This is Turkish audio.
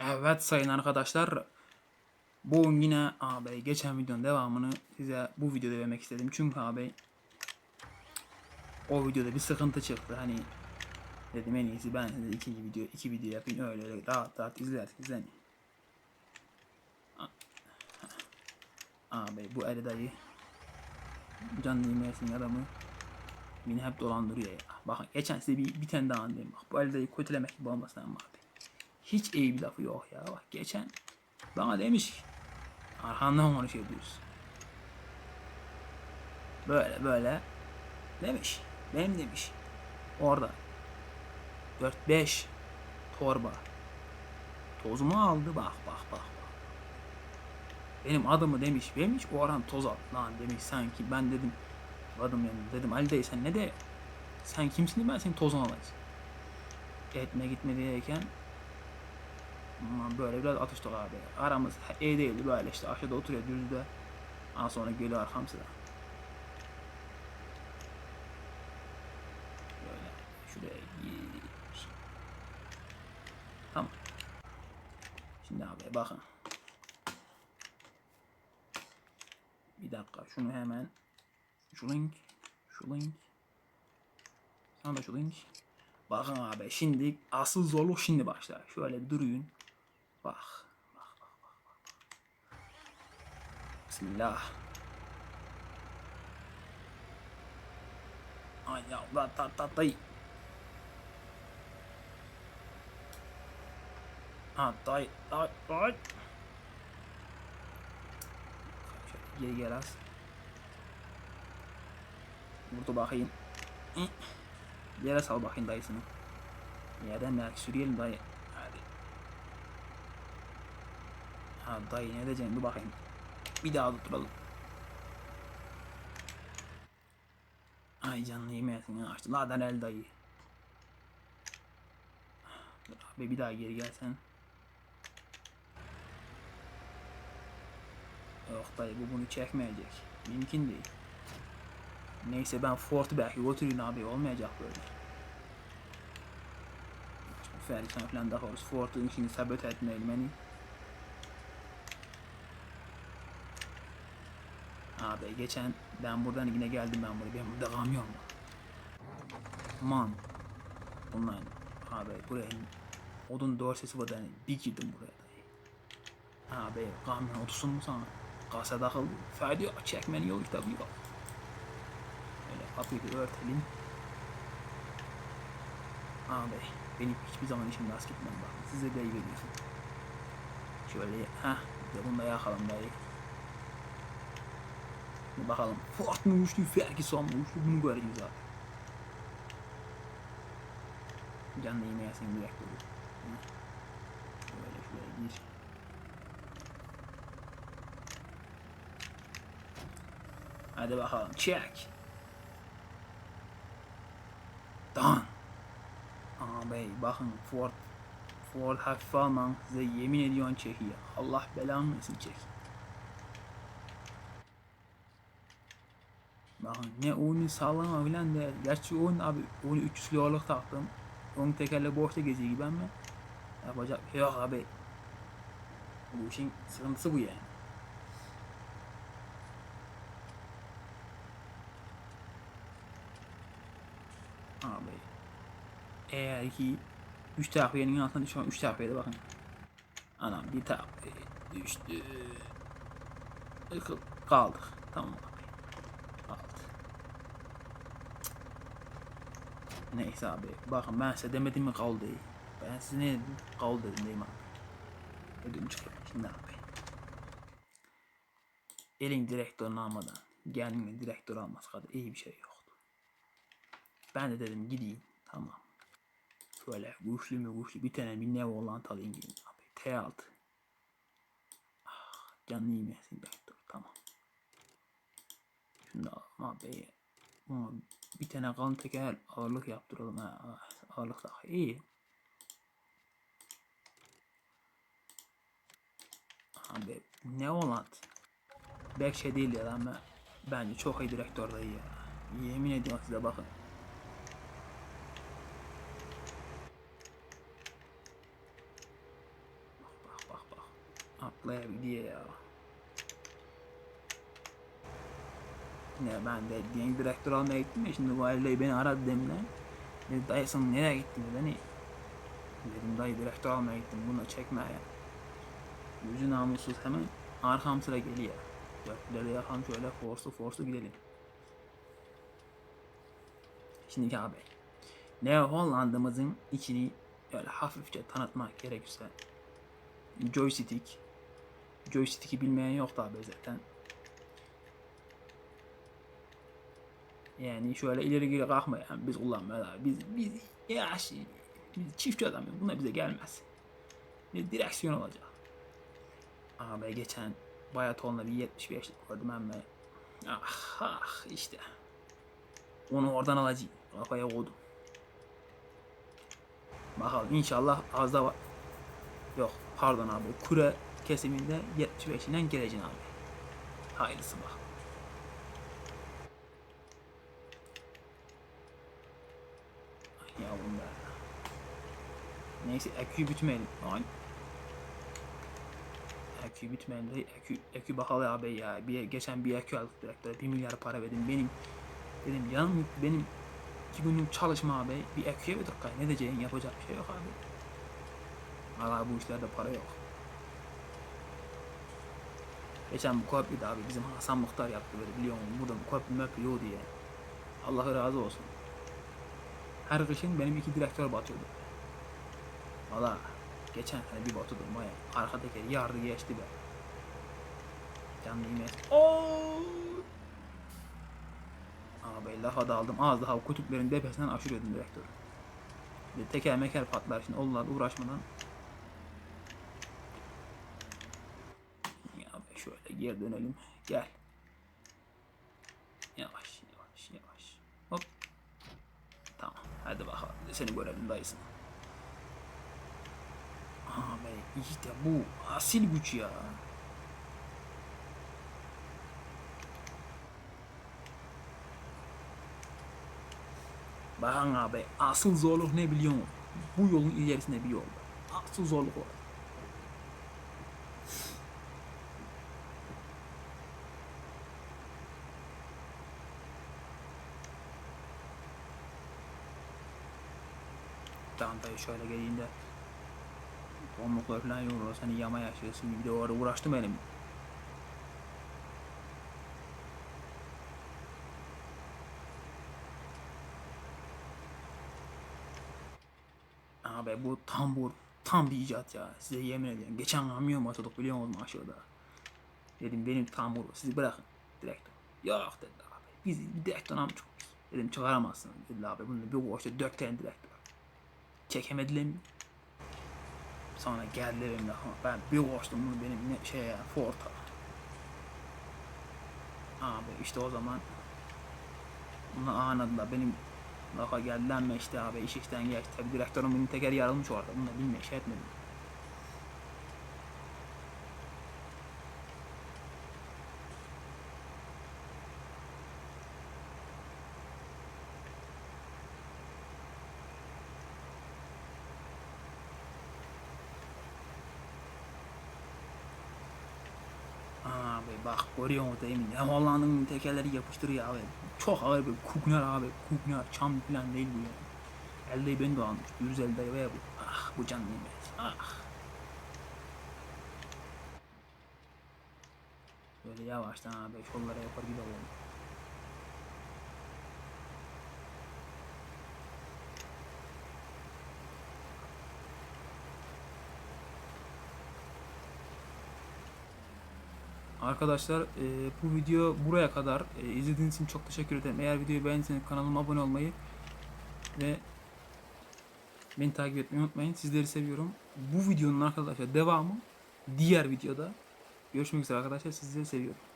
Evet sayın arkadaşlar. Bu yine abi geçen videonun devamını size bu videoda vermek istedim. Çünkü abi o videoda bir sıkıntı çıktı. Hani dedim en iyisi ben size iki video iki video yapayım öyle öyle rahat rahat izlersiniz hani. A- Abi bu Ali dayı canlı yemeyesin adamı beni hep dolandırıyor ya. Bakın geçen size bir, bir tane daha anlayayım. Bak bu Ali dayı kötülemek gibi olmasın ama. Hiç iyi bir lafı yok ya. Bak geçen bana demiş ki arkandan konuşuyor diyorsun. Böyle böyle demiş. Benim demiş. Orada 4-5 torba tozumu aldı bak bak bak. Benim adımı demiş vermiş Orhan toz al lan demiş sanki ben dedim adım yanında dedim Ali dayı sen ne de sen kimsin ben senin tozunu alayım. Etme gitme diyeyken böyle biraz atıştık abi. Aramız iyi değildi böyle işte aşağıda oturuyor düzde. Daha sonra geliyor arkam sıra. Böyle şuraya gir. Tamam. Şimdi abi bakın. Bir dakika şunu hemen şu link şu link sana da şu link Bakın abi şimdi asıl zorluk şimdi başlar. Şöyle bir duruyun. Bak. Bak bak bak bak. Bismillah. Ay ya la ta ta tay. Ha tay tay. Şöyle Geri gel az. Vurdu bakayım. Yere sal bakayım dayısını. Yerden belki sürüyelim dayı. Hadi. Ha dayı ne diyeceğim dur bakayım. Bir daha tutturalım. Ay canlı yemeyesin açtı. Laden el dayı. Dur abi bir daha geri gelsen. Yok dayı bu bunu çekmeyecek. Mümkün değil. Neyse ben Fort'u belki götüreyim abi olmayacak böyle. Ferguson falan daha doğrusu Fort'un işini sabote etmeyelim hani. Abi geçen ben buradan yine geldim ben buraya. Ben burada kamyon var. Man. Bunlar abi buraya odun dorsesi var hani bir girdim buraya. Abi kamyon otursun mu sana? Kasa takıldı. Ferdi yok çekmeni yok işte bu yok. Öyle kapıyı bir örtelim. Abi benim hiçbir zaman işim rast gitmez bak. Size de iyi veriyorsun. Şöyle ha bunu da yakalım dayı. Bakalım. Ford mu uçtu, Ferguson mu uçtu bunu göreceğiz abi. Canlı yemeyesin direkt olur. Böyle şuraya gir. Hadi bakalım check. Done. Abi bakın Ford Ford hafife alman size yemin ediyorum çekiyor. Allah belanı versin çek. Bakın ne onu sallama filan de. Gerçi onun abi onu 300 kiloluk taktım. Onun tekerle boşta geziyor gibi ama yapacak bir şey yok abi. Bu işin sıkıntısı bu yani. Abi eğer ki 3 takviyenin altında şu an 3 takviyede bakın. Anam bir takviye düştü. Kaldık. Tamam abi. Kaldı. Neyse abi. Bakın ben size demedim mi kal değil. Ben size ne dedim? Kal dedim değil mi abi? Ödüm çıkıyor. Şimdi abi. Elin direktörünü almadan kendine direktör almaz kadar iyi bir şey yoktu. Ben de dedim gideyim. Tamam. Şöyle güçlü mü güçlü bir tane bir nev olan alayım gideyim abi. T6. Ah, canlı yemeyesin direktör. Tamam. Şunu da alalım abi. Ama bir tane kalın teker ağırlık yaptıralım. Ha, ağırlık daha iyi. Abi ne olan? Belki şey değil ya ama bence çok iyi direktör dayı ya. Yemin ediyorum size bakın. patlaya gidiyor ya. Ne ben de yeni direktör almaya gittim ya şimdi valideyi beni aradı demden. Dedi dayı sen nereye gittin dedi hani. Dedim dayı direktör almaya gittim bunu çekme ya. Yüzü namussuz hemen arkam sıra geliyor. Dörtlere yakan şöyle forsu forsu gidelim. Şimdi abi ne Hollanda'mızın içini böyle hafifçe tanıtmak gerekirse joystick joystick'i bilmeyen yok da abi zaten. Yani şöyle ileri geri kalkmayan biz kullanmıyoruz abi. Biz, biz yaş, biz çiftçi adamız. Buna bize gelmez. Bir direksiyon olacak. Abi geçen Bayaton'la bir 75 gördüm ama ah ah işte. Onu oradan alacağım. Kafaya koydum. Bakalım inşallah az da var. Yok pardon abi. Kure kesiminde 75 ile geleceksin abi. Hayırlısı bak. Ay yavrum be. Neyse EQ'yu bütmeyelim. Ay. EQ bitmeyen de EQ, EQ bakalım abi ya. Bir, geçen bir EQ aldık direktöre. 1 milyar para verdim. Benim dedim yanım benim iki günlük çalışma abi. Bir EQ'ye bir dakika ne diyeceğin yapacak bir şey yok abi. Valla bu işlerde para yok. Geçen bu köprüde abi bizim Hasan Muhtar yaptı böyle biliyor musun? Burada bu köprü möprü yok diye. Allah razı olsun. Her kışın benim iki direktör batıyordu. Valla geçen sene bir batı durmaya arka tekeri yardı geçti be. Canlı yemeğe. Oo! Abi lafa daldım. Az daha kutupların tepesinden aşırıyordum direktörü. Bir teker meker patlar şimdi onlar uğraşmadan. Ya be şöyle geri dönelim. Gel. Yavaş yavaş yavaş. Hop. Tamam. Hadi bakalım. Seni görelim dayısın. Abi işte bu asil güç ya. Bakın abi asıl zorluk ne biliyor musun? Bu yolun ilerisinde bir yol. Asıl zorluk o. Dayı şöyle geleyim de Pamuklar falan yorulur seni yama yaşıyorsun bir de orada uğraştım benim. Abi bu tambur tam bir icat ya size yemin ediyorum. Geçen kamyon atıyorduk biliyor musun aşağıda. Dedim benim tambur sizi bırakın direktör. Yok dedi abi biz bir direktör amcuk. Dedim çıkaramazsın dedi abi bunu bir koştu dört tane. Çekemediler mi? Sonra geldi benimle ben bir koştum bunu benim ne şeye Ford'a. Abi işte o zaman bunu anladılar benim lafa geldiler mi işte abi iş işten geçti. Direktörün benim teker yarılmış orada. Bunu da bilmiyor şey etmedim. Abi bak görüyor musun değil mi? Hem Hollanda'nın tekerleri yapıştırıyor abi. Çok ağır bir kugnar abi. Kugnar, çam falan değil bu ya. Elde beni de almış. Düz elde ve bu. Ah bu can nimet. Ah. Böyle yavaştan abi şollara yapar gibi olalım. Arkadaşlar e, bu video buraya kadar e, izlediğiniz için çok teşekkür ederim. Eğer videoyu beğendiyseniz kanalıma abone olmayı ve beni takip etmeyi unutmayın. Sizleri seviyorum. Bu videonun arkadaşlar devamı diğer videoda. Görüşmek üzere arkadaşlar. Sizleri seviyorum.